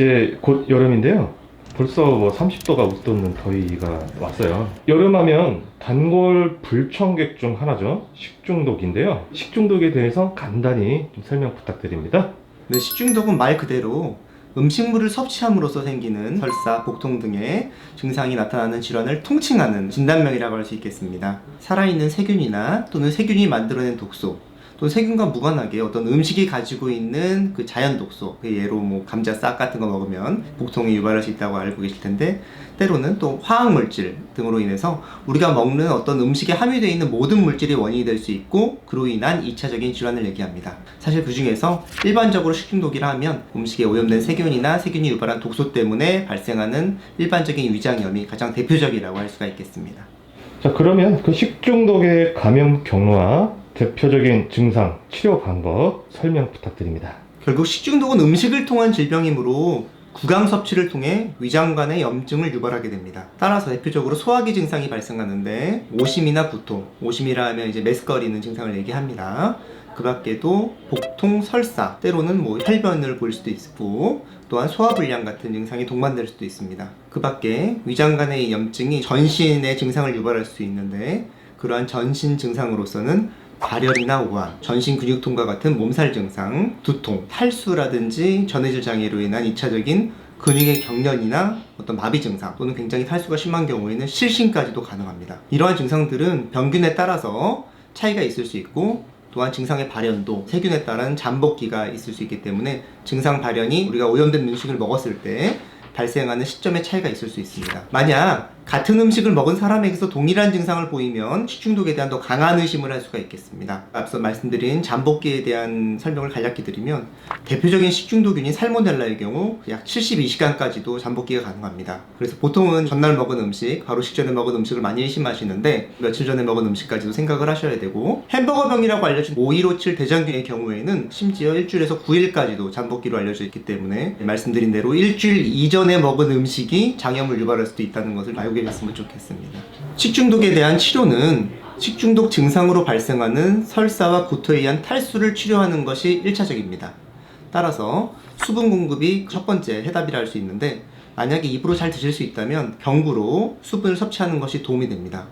이제 곧 여름인데요. 벌써 뭐 30도가 웃도는 더위가 왔어요. 여름하면 단골 불청객 중 하나죠. 식중독인데요. 식중독에 대해서 간단히 좀 설명 부탁드립니다. 네, 식중독은 말 그대로 음식물을 섭취함으로써 생기는 설사, 복통 등의 증상이 나타나는 질환을 통칭하는 진단명이라고 할 수 있겠습니다. 살아있는 세균이나 또는 세균이 만들어낸 독소, 또는 세균과 무관하게 어떤 음식이 가지고 있는 그 자연 독소, 그 예로 뭐 감자 싹 같은 거 먹으면 복통이 유발할 수 있다고 알고 계실 텐데 때로는 또 화학 물질 등으로 인해서 우리가 먹는 어떤 음식에 함유되어 있는 모든 물질이 원인이 될 수 있고 그로 인한 2차적인 질환을 얘기합니다. 사실 그 중에서 일반적으로 식중독이라 하면 음식에 오염된 세균이나 세균이 유발한 독소 때문에 발생하는 일반적인 위장염이 가장 대표적이라고 할 수가 있겠습니다. 자, 그러면 그 식중독의 감염 경로와 대표적인 증상, 치료 방법 설명 부탁드립니다. 결국 식중독은 음식을 통한 질병이므로 구강 섭취를 통해 위장관의 염증을 유발하게 됩니다. 따라서 대표적으로 소화기 증상이 발생하는데 오심이나 구토, 오심이라 하면 이제 메스꺼리는 증상을 얘기합니다. 그 밖에도 복통, 설사, 때로는 뭐 혈변을 볼 수도 있고 또한 소화불량 같은 증상이 동반될 수도 있습니다. 그 밖에 위장관의 염증이 전신의 증상을 유발할 수 있는데 그러한 전신 증상으로서는 발열이나 오한, 전신 근육 통과 같은 몸살 증상, 두통, 탈수라든지 전해질 장애로 인한 2차적인 근육의 경련이나 어떤 마비 증상 또는 굉장히 탈수가 심한 경우에는 실신까지도 가능합니다. 이러한 증상들은 병균에 따라서 차이가 있을 수 있고 또한 증상의 발현도 세균에 따른 잠복기가 있을 수 있기 때문에 증상 발현이 우리가 오염된 음식을 먹었을 때 발생하는 시점의 차이가 있을 수 있습니다. 만약 같은 음식을 먹은 사람에게서 동일한 증상을 보이면 식중독에 대한 더 강한 의심을 할 수가 있겠습니다. 앞서 말씀드린 잠복기에 대한 설명을 간략히 드리면 대표적인 식중독균인 살모넬라의 경우 약 72시간까지도 잠복기가 가능합니다. 그래서 보통은 전날 먹은 음식, 바로 직전에 먹은 음식을 많이 의심하시는데 며칠 전에 먹은 음식까지도 생각을 하셔야 되고 햄버거병이라고 알려진 5157 대장균의 경우에는 심지어 일주일에서 9일까지도 잠복기로 알려져 있기 때문에 말씀드린 대로 일주일 이전에 먹은 음식이 장염을 유발할 수도 있다는 것을 알고 계셨으면 좋겠습니다. 식중독에 대한 치료는 식중독 증상으로 발생하는 설사와 구토에 의한 탈수를 치료하는 것이 1차적입니다. 따라서 수분 공급이 첫 번째 해답이라 할 수 있는데 만약에 입으로 잘 드실 수 있다면 경구로 수분을 섭취하는 것이 도움이 됩니다.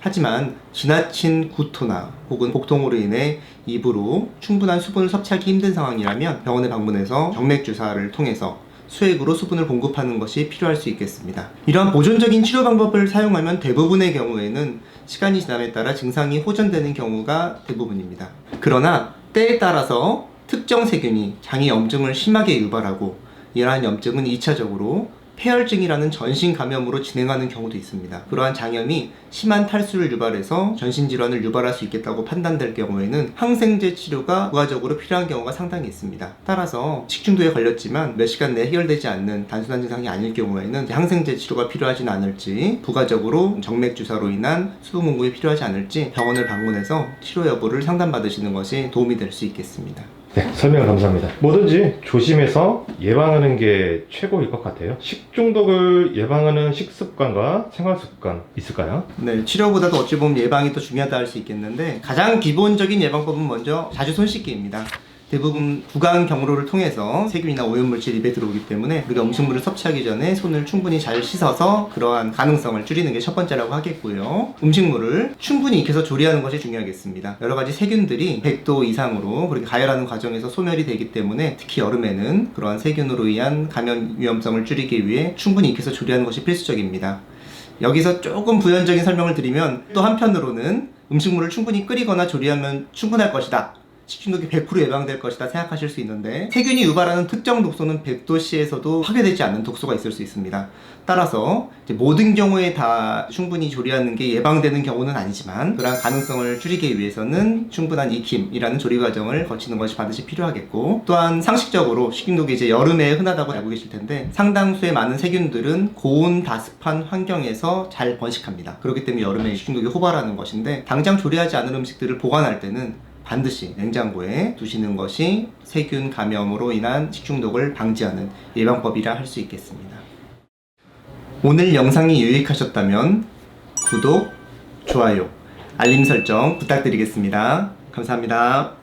하지만 지나친 구토나 혹은 복통으로 인해 입으로 충분한 수분을 섭취하기 힘든 상황이라면 병원에 방문해서 정맥 주사를 통해서 수액으로 수분을 공급하는 것이 필요할 수 있겠습니다. 이러한 보존적인 치료 방법을 사용하면 대부분의 경우에는 시간이 지남에 따라 증상이 호전되는 경우가 대부분입니다. 그러나 때에 따라서 특정 세균이 장의 염증을 심하게 유발하고 이러한 염증은 2차적으로 폐혈증이라는 전신 감염으로 진행하는 경우도 있습니다. 그러한 장염이 심한 탈수를 유발해서 전신 질환을 유발할 수 있겠다고 판단될 경우에는 항생제 치료가 부가적으로 필요한 경우가 상당히 있습니다. 따라서 식중독에 걸렸지만 몇 시간 내에 해결되지 않는 단순한 증상이 아닐 경우에는 항생제 치료가 필요하진 않을지 부가적으로 정맥 주사로 인한 수분 공급이 필요하지 않을지 병원을 방문해서 치료 여부를 상담받으시는 것이 도움이 될 수 있겠습니다. 네, 설명 감사합니다. 뭐든지 조심해서 예방하는 게 최고일 것 같아요. 식중독을 예방하는 식습관과 생활습관 있을까요? 네, 치료보다도 어찌 보면 예방이 더 중요하다 할 수 있겠는데 가장 기본적인 예방법은 먼저 자주 손 씻기입니다. 대부분 구강 경로를 통해서 세균이나 오염물질이 입에 들어오기 때문에 우리가 음식물을 섭취하기 전에 손을 충분히 잘 씻어서 그러한 가능성을 줄이는 게 첫 번째라고 하겠고요. 음식물을 충분히 익혀서 조리하는 것이 중요하겠습니다. 여러 가지 세균들이 100도 이상으로 그렇게 가열하는 과정에서 소멸이 되기 때문에 특히 여름에는 그러한 세균으로 의한 감염 위험성을 줄이기 위해 충분히 익혀서 조리하는 것이 필수적입니다. 여기서 조금 부연적인 설명을 드리면 또 한편으로는 음식물을 충분히 끓이거나 조리하면 충분할 것이다. 식중독이 100% 예방될 것이다 생각하실 수 있는데 세균이 유발하는 특정 독소는 100도씨에서도 파괴되지 않는 독소가 있을 수 있습니다. 따라서 모든 경우에 다 충분히 조리하는 게 예방되는 경우는 아니지만 그러한 가능성을 줄이기 위해서는 충분한 익힘이라는 조리 과정을 거치는 것이 반드시 필요하겠고 또한 상식적으로 식중독이 이제 여름에 흔하다고 알고 계실 텐데 상당수의 많은 세균들은 고온 다습한 환경에서 잘 번식합니다. 그렇기 때문에 여름에 식중독이 호발하는 것인데 당장 조리하지 않은 음식들을 보관할 때는 반드시 냉장고에 두시는 것이 세균 감염으로 인한 식중독을 방지하는 예방법이라 할 수 있겠습니다. 오늘 영상이 유익하셨다면 구독, 좋아요, 알림 설정 부탁드리겠습니다. 감사합니다.